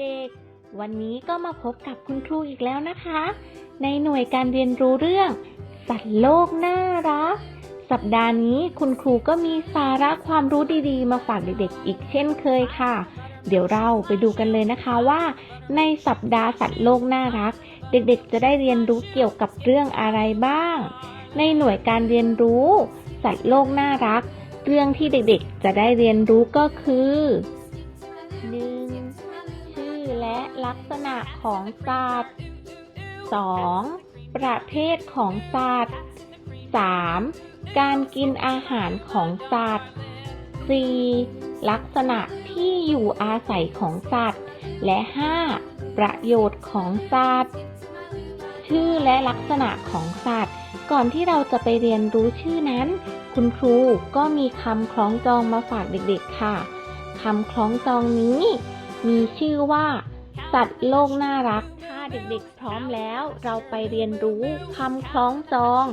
เด็กๆ วันนี้ก็มาพบกับคุณครูอีกแล้วนะคะ ในหน่วยการเรียนรู้เรื่อง สัตว์โลกน่ารัก สัปดาห์นี้คุณครูก็มีสาระความรู้ดีๆ มาฝากเด็กๆ อีกเช่นเคยค่ะ เดี๋ยวเราไปดูกันเลยนะคะว่า ในสัปดาห์สัตว์โลกน่ารัก เด็กๆ จะได้เรียนรู้เกี่ยวกับเรื่องอะไรบ้าง ในหน่วยการเรียนรู้ สัตว์โลกน่ารัก เรื่องที่เด็กๆ จะได้เรียนรู้ก็คือ 1. ละลักษณะของสัตว์ 2. ประเภทของสัตว์ 3. การกินอาหารของสัตว์ 4. ลักษณะที่อยู่อาศัยของสัตว์ และ 5. ประโยชน์ของสัตว์ ชื่อและลักษณะของสัตว์ ก่อนที่เราจะไปเรียนรู้ชื่อนั้น คุณครูก็มีคำคล้องจองมาฝากเด็กๆค่ะคำคล้องจองนี้ มีชื่อว่า สัตว์โลกน่ารัก ถ้าเด็กๆพร้อมแล้ว เราไปเรียนรู้คำคล้องจอง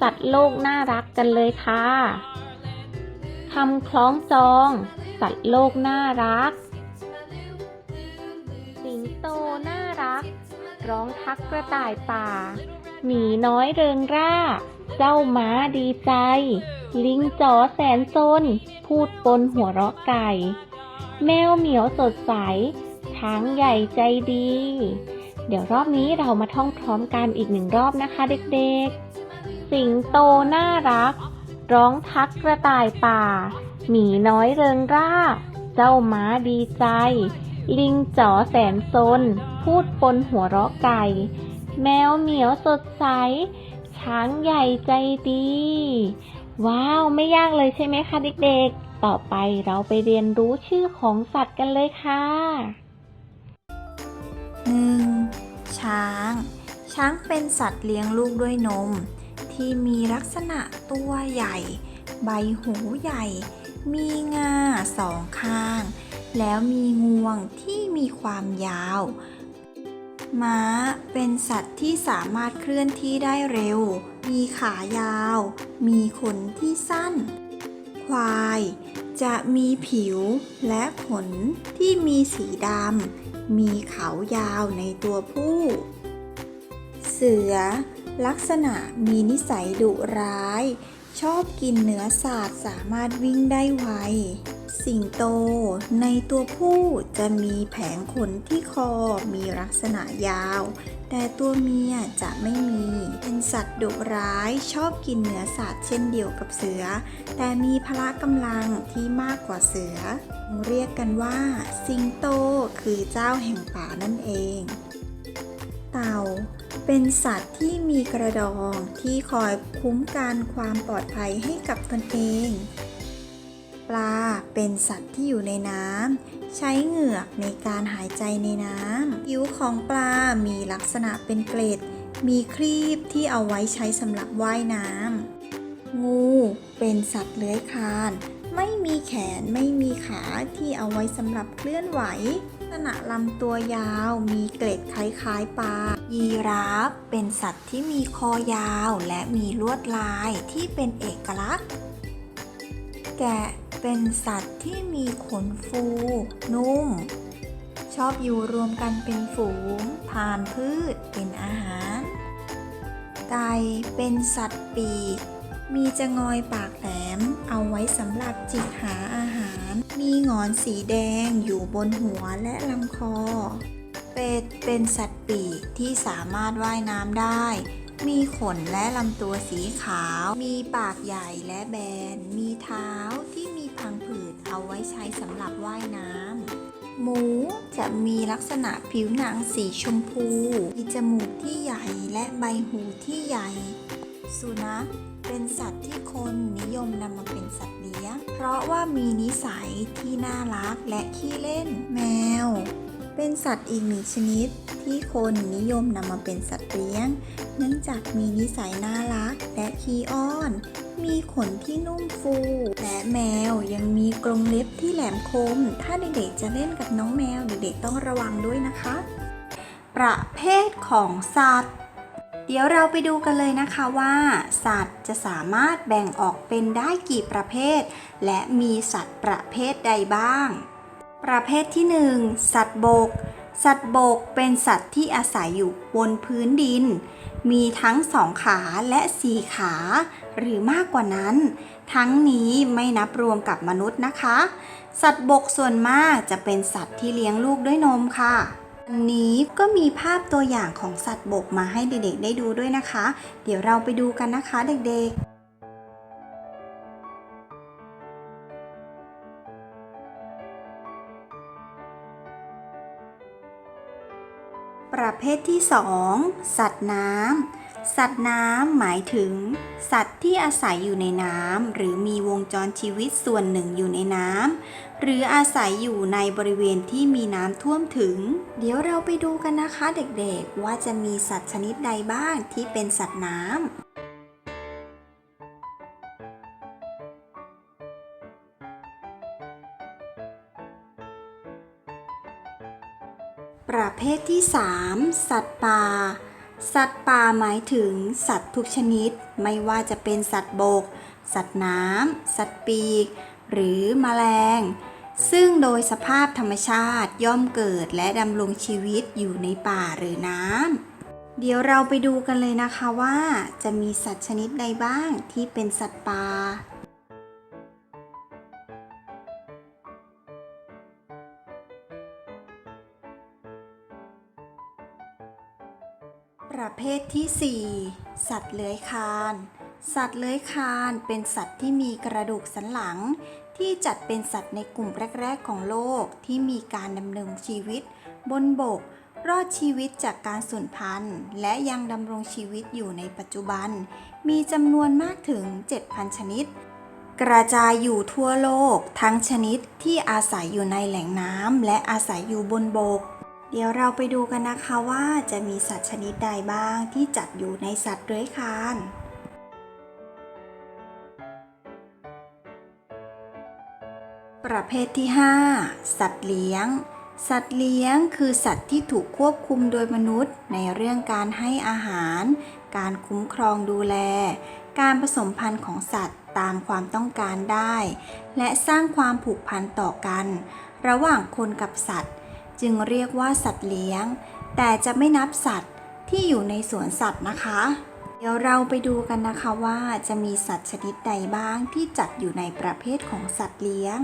สัตว์โลกน่ารักกันเลยค่ะคำคล้องจอง สัตว์โลกน่ารัก สิงโตน่ารัก ร้องทักกระต่ายป่า หมีน้อยเริงร่า เจ้าม้าดีใจ ลิงจ๋อแสนซนพูดปนหัวเราะไก่ แมวเหมียวสดใส ช้างใหญ่ใจดี เดี๋ยวรอบนี้เรามาท่องพร้อมกันอีกหนึ่งรอบนะคะเด็กๆ สิงโตน่ารัก ร้องทักกระต่ายป่า หมีน้อยเริงร่า เจ้าม้าดีใจ ลิงจ๋อแสนซน พูดปนหัวเราะไก่ แมวเหมียวสดใส ช้างใหญ่ใจดี ว้าวไม่ยากเลยใช่ไหมคะเด็กๆต่อไปเราไปเรียนรู้ชื่อของสัตว์กันเลยค่ะ 1. ช้าง ช้างเป็นสัตว์เลี้ยงลูกด้วยนม ที่มีลักษณะตัวใหญ่ ใบหูใหญ่ มีงาสองข้าง แล้วมีงวงที่มีความยาว ม้าเป็นสัตว์ที่สามารถเคลื่อนที่ได้เร็ว มีขายาว มีขนที่สั้น ควายจะมีผิวและขนที่มีสีดำ มีเขายาวในตัวผู้ เสือ ลักษณะมีนิสัยดุร้าย ชอบกินเนื้อสัตว์สามารถวิ่งได้ไว สิงโต ในตัวผู้จะมีแผงขนที่คอมีลักษณะยาว แต่ตัวเมียจะไม่มี เป็นสัตว์ดุร้ายชอบกินเนื้อสัตว์เช่นเดียวกับเสือ แต่มีพละกำลังที่มากกว่าเสือ เรียกกันว่า สิงโตคือเจ้าแห่งป่านั่นเอง เต่า เป็นสัตว์ที่มีกระดองที่คอยคุ้มกันความปลอดภัยให้กับตนเอง ปลาเป็นสัตว์ที่อยู่ในน้ำ ใช้เหงือกในการหายใจในน้ำผิวของปลา มีลักษณะเป็นเกล็ด มีครีบที่เอาไว้ใช้สำหรับว่ายน้ำ งูเป็นสัตว์เลื้อยคลาน ไม่มีแขนไม่มีขาที่เอาไว้สำหรับเคลื่อนไหวลักษณะลำตัวยาว มีเกล็ดคล้ายๆปลา ยีราฟเป็นสัตว์ที่มีคอยาวและมีลวดลายที่เป็นเอกลักษณ์ แกะเป็นสัตว์ที่มีขนฟู นุ่ม ชอบอยู่รวมกันเป็นฝูงทานพืชเป็นอาหาร ไก่เป็นสัตว์ปีก มีจะงอยปากแหลมเอาไว้สำหรับจิกหาอาหาร มีงอนสีแดงอยู่บนหัวและลำคอ เป็ดเป็นสัตว์ปีกที่สามารถว่ายน้ำได้ มีขนและลำตัวสีขาว มีปากใหญ่และแบน มีเท้าที่มีพังผืดเอาไว้ใช้สำหรับว่ายน้ำ หมูจะมีลักษณะผิวหนังสีชมพู มีจมูกที่ใหญ่และใบหูที่ใหญ่ สุนัขเป็นสัตว์ที่คนนิยมนำมาเป็นสัตว์เลี้ยง เพราะว่ามีนิสัยที่น่ารักและขี้เล่น แมว เป็นสัตว์อีกหนึ่งชนิด ที่คนนิยมนำมาเป็นสัตว์เลี้ยง เนื่องจากมีนิสัยน่ารักและขี้อ้อน มีขนที่นุ่มฟู และแมวยังมีกรงเล็บที่แหลมคม ถ้าเด็กๆจะเล่นกับน้องแมวเด็กๆต้องระวังด้วยนะคะ ประเภทของสัตว์ เดี๋ยวเราไปดูกันเลยนะคะว่า สัตว์จะสามารถแบ่งออกเป็นได้กี่ประเภท และมีสัตว์ประเภทใดบ้าง ประเภทที่ 1 สัตว์บก สัตว์บกเป็นสัตว์ที่อาศัยอยู่บนพื้นดิน มีทั้งสองขาและสี่ขา หรือมากกว่านั้น ทั้งนี้ไม่นับรวมกับมนุษย์นะคะ สัตว์บกส่วนมากจะเป็นสัตว์ที่เลี้ยงลูกด้วยนมค่ะวันนี้ก็มีภาพตัวอย่างของสัตว์บกมาให้เด็กๆได้ดูด้วยนะคะ เดี๋ยวเราไปดูกันนะคะเด็กๆ ประเภทที่ 2 สัตว์น้ำ สัตว์น้ำหมายถึง สัตว์ที่อาศัยอยู่ในน้ำหรือมีวงจรชีวิตส่วนหนึ่งอยู่ในน้ำหรืออาศัยอยู่ในบริเวณที่มีน้ำท่วมถึง เดี๋ยวเราไปดูกันนะคะเด็กๆ ว่าจะมีสัตว์ชนิดใดบ้างที่เป็นสัตว์น้ำ ภทที่ 3 สัตว์ป่า สัตว์ป่าหมายถึง สัตว์ทุกชนิด ไม่ว่าจะเป็นสัตว์บก สัตว์น้ำ สัตว์ปีก หรือแมลง ซึ่งโดยสภาพธรรมชาติย่อมเกิดและดำรงชีวิตอยู่ในป่าหรือน้ำ เดี๋ยวเราไปดูกันเลยนะคะว่า จะมีสัตว์ชนิดใดบ้างที่เป็นสัตว์ป่า เภทที่ 4 สัตว์เลื้อยคลาน สัตว์เลื้อยคลานเป็นสัตว์ที่มีกระดูกสันหลัง ที่จัดเป็นสัตว์ในกลุ่มแรก ๆ ของโลกที่มีการดำเนินชีวิต บนบก รอดชีวิตจากการสูญพันธุ์ และยังดำรงชีวิตอยู่ในปัจจุบัน มีจำนวนมากถึง 7,000 ชนิด กระจายอยู่ทั่วโลก ทั้งชนิดที่อาศัยอยู่ในแหล่งน้ำและอาศัยอยู่บนบก เดี๋ยวเราไปดูกันนะคะว่าจะมีสัตว์ชนิดใดบ้างที่จัดอยู่ในสัตว์เลื้อยคลานประเภทที่ 5 สัตว์เลี้ยง สัตว์เลี้ยงคือสัตว์ที่ถูกควบคุมโดยมนุษย์ ในเรื่องการให้อาหาร การคุ้มครองดูแล การผสมพันธุ์ของสัตว์ตามความต้องการได้ และสร้างความผูกพันต่อกัน ระหว่างคนกับสัตว์ จึงเรียกว่าสัตว์เลี้ยง แต่จะไม่นับสัตว์ที่อยู่ในสวนสัตว์นะคะ เดี๋ยวเราไปดูกันนะคะว่าจะมีสัตว์ชนิดใดบ้างที่จัดอยู่ในประเภทของสัตว์เลี้ยง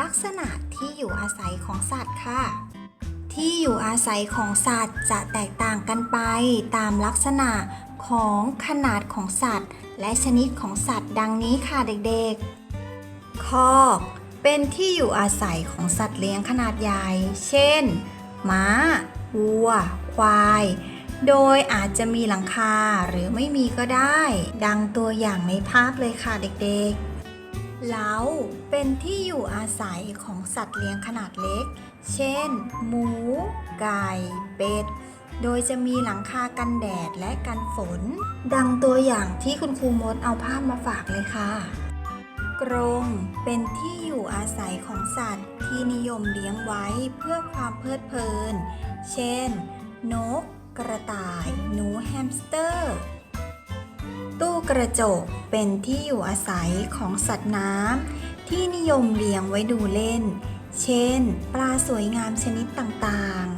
ลักษณะที่อยู่อาศัยของสัตว์ค่ะ ที่อยู่อาศัยของสัตว์จะแตกต่างกันไปตามลักษณะ ของขนาดของสัตว์ และชนิดของสัตว์ดังนี้ค่ะเด็กๆ คอกเป็นที่อยู่อาศัยของสัตว์เลี้ยงขนาดใหญ่ เช่น ม้า วัว ควาย โดยอาจจะมีหลังคาหรือไม่มีก็ได้ ดังตัวอย่างในภาพเลยค่ะเด็กๆเล้าเป็นที่อยู่อาศัยของสัตว์เลี้ยงขนาดเล็ก เช่น หมู ไก่ เป็ด โดยจะมีหลังคากันแดดและกันฝน ดังตัวอย่างที่คุณครูมดเอาภาพมาฝากเลยค่ะ กรงเป็นที่อยู่อาศัยของสัตว์ที่นิยมเลี้ยงไว้เพื่อความเพลิดเพลิน เช่น นก กระต่าย หนูแฮมสเตอร์ ตู้กระจกเป็นที่อยู่อาศัยของสัตว์น้ำที่นิยมเลี้ยงไว้ดูเล่น เช่น ปลาสวยงามชนิดต่างๆ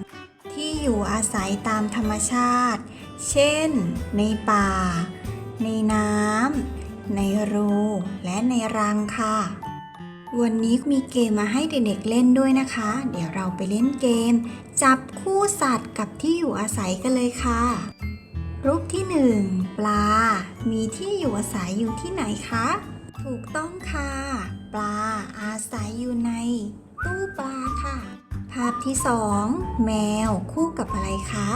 ที่อยู่อาศัยตามธรรมชาติ เช่น ในป่า ในน้ำ ในรู และในรังค่ะ วันนี้มีเกมมาให้เด็กๆเล่นด้วยนะคะ เดี๋ยวเราไปเล่นเกม จับคู่สัตว์กับที่อยู่อาศัยกันเลยค่ะ รูปที่ 1 ปลา มีที่อยู่อาศัยอยู่ที่ไหนคะ ถูกต้องค่ะ ปลาอาศัยอยู่ในตู้ปลาค่ะ ภาพที่ 2 แมวคู่กับอะไรคะ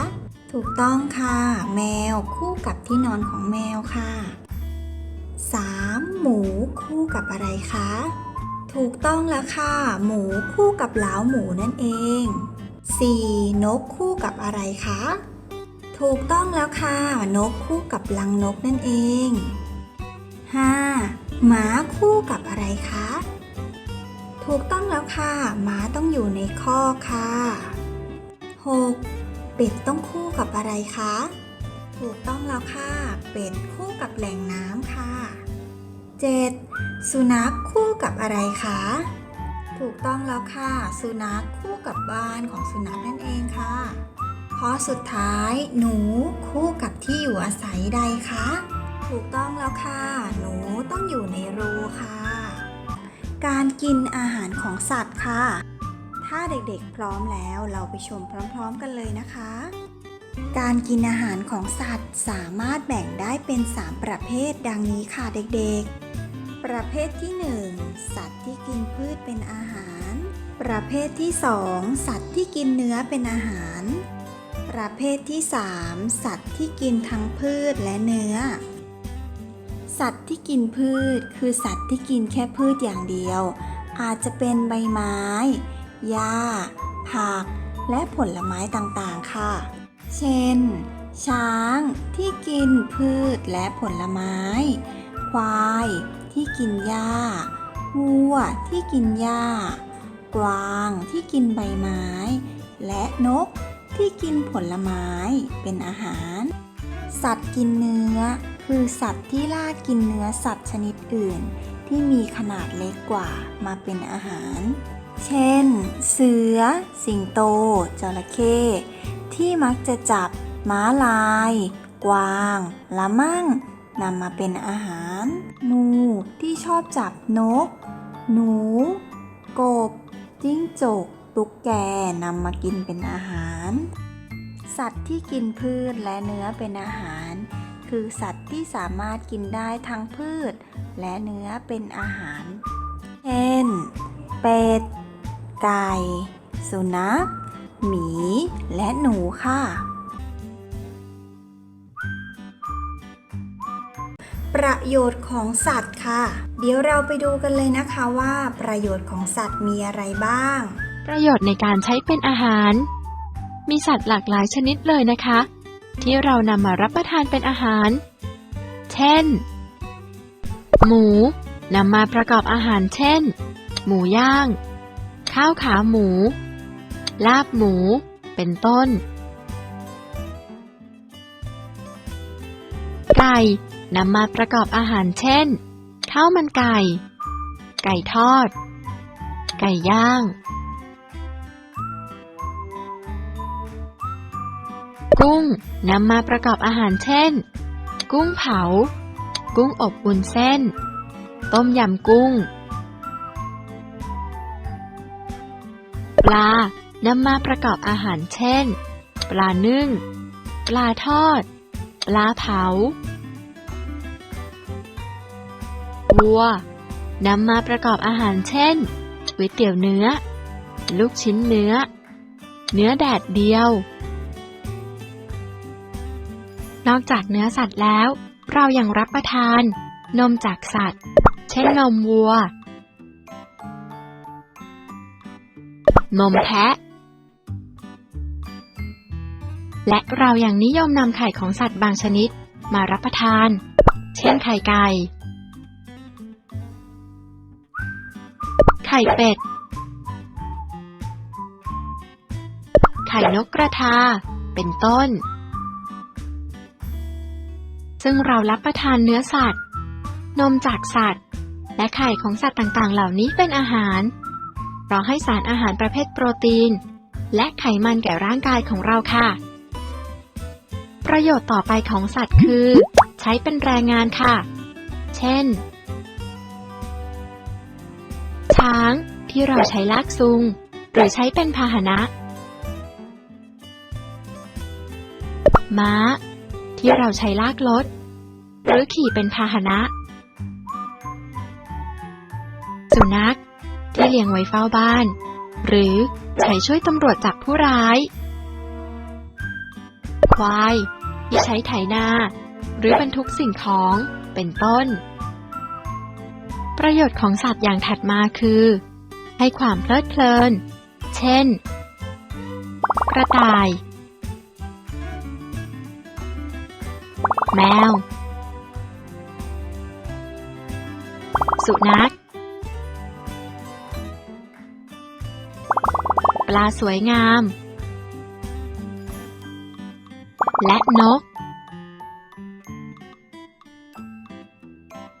ถูกต้องค่ะ แมวคู่กับที่นอนของแมวค่ะ 3. หมูคู่กับอะไรคะ ถูกต้องแล้วค่ะ หมูคู่กับเหลาหมูนั่นเอง 4. นกคู่กับอะไรคะ ถูกต้องแล้วค่ะ นกคู่กับลังนกนั่นเอง 5. หมาคู่กับอะไรคะ ถูกต้องแล้วค่ะหมาต้องอยู่ในคอค่ะ 6. เป็ดต้องคู่กับอะไรคะ ถูกต้องแล้วค่ะ เป็ดคู่กับแหล่งน้ำค่ะ 7. สุนัขคู่กับอะไรคะ ถูกต้องแล้วค่ะ สุนัขคู่กับบ้านของสุนัขนั่นเองค่ะข้อสุดท้าย หนูคู่กับที่อยู่อาศัยใดคะ ถูกต้องแล้วค่ะ หนูต้องอยู่ในรูค่ะ การกินอาหารของสัตว์ค่ะ ถ้าเด็กๆพร้อมแล้วเราไปชมพร้อมๆกันเลยนะคะ การกินอาหารของสัตว์สามารถแบ่งได้เป็น 3 ประเภทดังนี้ค่ะเด็กๆ ประเภทที่ 1 สัตว์ที่กินพืชเป็นอาหาร ประเภทที่ 2 สัตว์ที่กินเนื้อเป็นอาหาร ประเภทที่ 3 สัตว์ที่กินทั้งพืชและเนื้อ สัตว์ที่กินพืช คือสัตว์ที่กินแค่พืชอย่างเดียว อาจจะเป็นใบไม้ หญ้า ผัก และผลไม้ต่างๆ ค่ะ เช่น ช้างที่กินพืชและผลไม้ ควายที่กินหญ้า วัวที่กินหญ้า กวางที่กินใบไม้ และนกที่กินผลไม้เป็นอาหาร สัตว์กินเนื้อ คือสัตว์ที่ล่ากินเนื้อสัตว์ชนิดอื่น ที่มีขนาดเล็กกว่ามาเป็นอาหาร เช่น เสือ สิงโต จระเข้ ที่มักจะจับ ม้าลาย กวาง ละมั่งนำมาเป็นอาหาร งูที่ชอบจับนก หนู กบ จิ้งจก ตุ๊กแกนำมากินเป็นอาหาร สัตว์ที่กินพืชและเนื้อเป็นอาหาร คือสัตว์ที่สามารถกินได้ทั้งพืช และเนื้อเป็นอาหาร เช่น เป็ด ไก่ สุนัข หมี และหนูค่ะ ประโยชน์ของสัตว์ค่ะ เดี๋ยวเราไปดูกันเลยนะคะว่าประโยชน์ของสัตว์มีอะไรบ้าง ประโยชน์ในการใช้เป็นอาหาร มีสัตว์หลากหลายชนิดเลยนะคะ ที่เรานำมารับประทานเป็นอาหาร เช่น หมูนำมาประกอบอาหารเช่น หมูย่าง ข้าวขาหมู ลาบหมู เป็นต้น ไก่นำมาประกอบอาหารเช่น ข้าวมันไก่ ไก่ทอด ไก่ย่าง กุ้งนำมาประกอบอาหารเช่น กุ้งเผา กุ้งอบอุ่นเส้น ต้มยำกุ้ง ปลานำมาประกอบอาหารเช่น ปลานึ่ง ปลาทอด ปลาเผา วัวนำมาประกอบอาหารเช่นก๋วยเตี๋ยวเนื้อ ลูกชิ้นเนื้อ เนื้อแดดเดียว นอกจากเนื้อสัตว์แล้ว เรายังรับประทาน นมจากสัตว์ เช่นนมวัว นมแพะ และเรายังนิยมนำไข่ของสัตว์บางชนิดมารับประทาน เช่นไข่ไก่ ไข่เป็ด ไข่นกกระทา เป็นต้น ซึ่งเรารับประทานเนื้อสัตว์ นมจากสัตว์ และไข่ของสัตว์ต่างๆ เหล่านี้เป็นอาหารเราให้สารอาหารประเภทโปรตีน และไขมันแก่ร่างกายของเราค่ะ ประโยชน์ต่อไปของสัตว์คือ ใช้เป็นแรงงานค่ะ เช่น ช้างที่เราใช้ลากซุง หรือใช้เป็นพาหนะ ม้า ที่เราใช้ลากรถ หรือขี่เป็นพาหนะ สุนัข ที่เลี้ยงไว้เฝ้าบ้าน หรือใช้ช่วยตำรวจจับผู้ร้าย ควาย ที่ใช้ไถนา หรือบรรทุกสิ่งของเป็นต้น ประโยชน์ของสัตว์อย่างถัดมาคือ ให้ความเพลิดเพลิน เช่น กระต่าย แมว สุนัข ปลาสวยงาม และนก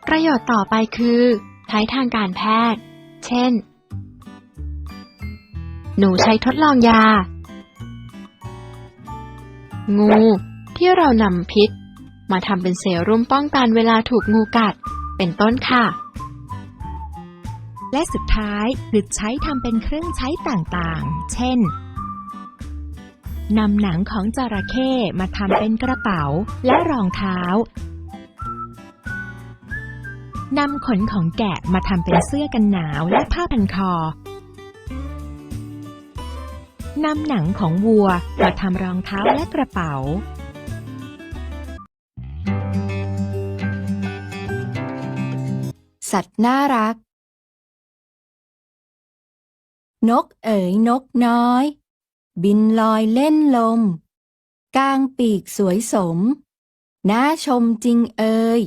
ประโยชน์ต่อไปคือ ใช้ทางการแพทย์ เช่น หนูใช้ทดลองยา งูที่เรานำพิษ มาทำเป็นเซรุ่มป้องกันเวลาถูกงูกัด เป็นต้นค่ะ และสุดท้ายคือใช้ทำเป็นเครื่องใช้ต่างๆ เช่นนำหนังของจระเข้มาทำเป็นกระเป๋าและรองเท้านำขนของแกะมาทำเป็นเสื้อกันหนาวและผ้าพันคอนำหนังของวัวมาทำรองเท้าและกระเป๋า สัตว์น่ารัก นกเอ๋ยนกน้อย บินลอยเล่นลม กลางปีกสวยสม น่าชมจริงเอ่ย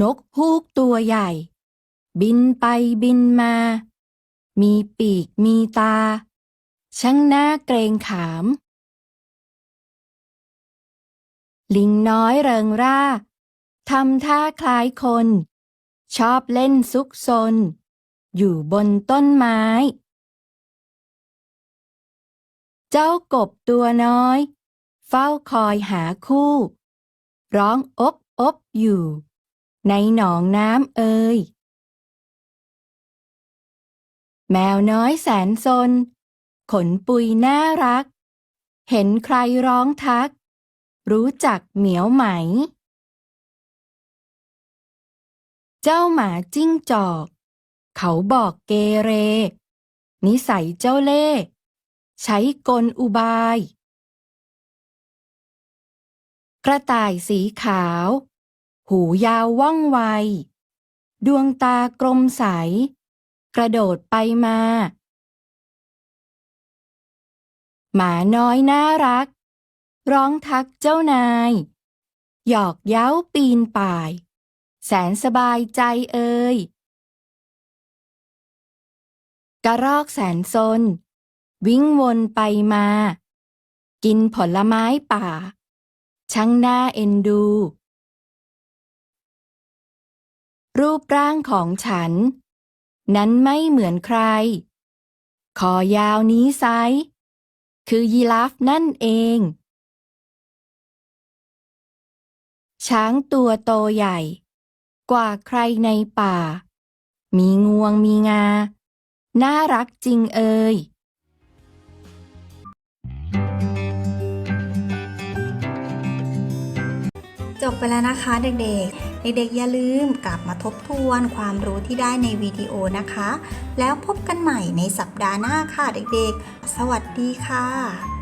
นกฮูกตัวใหญ่ บินไปบินมา มีปีกมีตา ช่างน่าเกรงขาม ลิงน้อยเริงร่า ทำท่าคล้ายคน ชอบเล่นซุกซน อยู่บนต้นไม้ เจ้ากบตัวน้อย เฝ้าคอยหาคู่ ร้องอบอบอยู่ ในหนองน้ำเอ่ยแมวน้อยแสนซน ขนปุยน่ารัก เห็นใครร้องทัก รู้จักเหมียวไหม เจ้าหมาจิ้งจอก เขาบอกเกเร นิสัยเจ้าเล่ห์ใช้กลอุบาย กระต่ายสีขาว หูยาวว่องไว ดวงตากลมใส กระโดดไปมา หมาน้อยน่ารัก ร้องทักเจ้านาย หยอกเย้าปีนป่าย แสนสบายใจเอ่ยกระรอกแสนซน วิ่งวนไปมา กินผลไม้ป่า ช่างน่าเอ็นดู รูปร่างของฉัน นั้นไม่เหมือนใคร คอยาวนี้ไซคือยีราฟนั่นเอง ช้างตัวโตใหญ่ กว่าใครในป่า มีงวงมีงา น่ารักจริงเอ่ยจบไปแล้วนะคะเด็กๆ เด็กๆอย่าลืมกลับมาทบทวนความรู้ที่ได้ในวิดีโอนะคะ แล้วพบกันใหม่ในสัปดาห์หน้าค่ะเด็กๆ สวัสดีค่ะ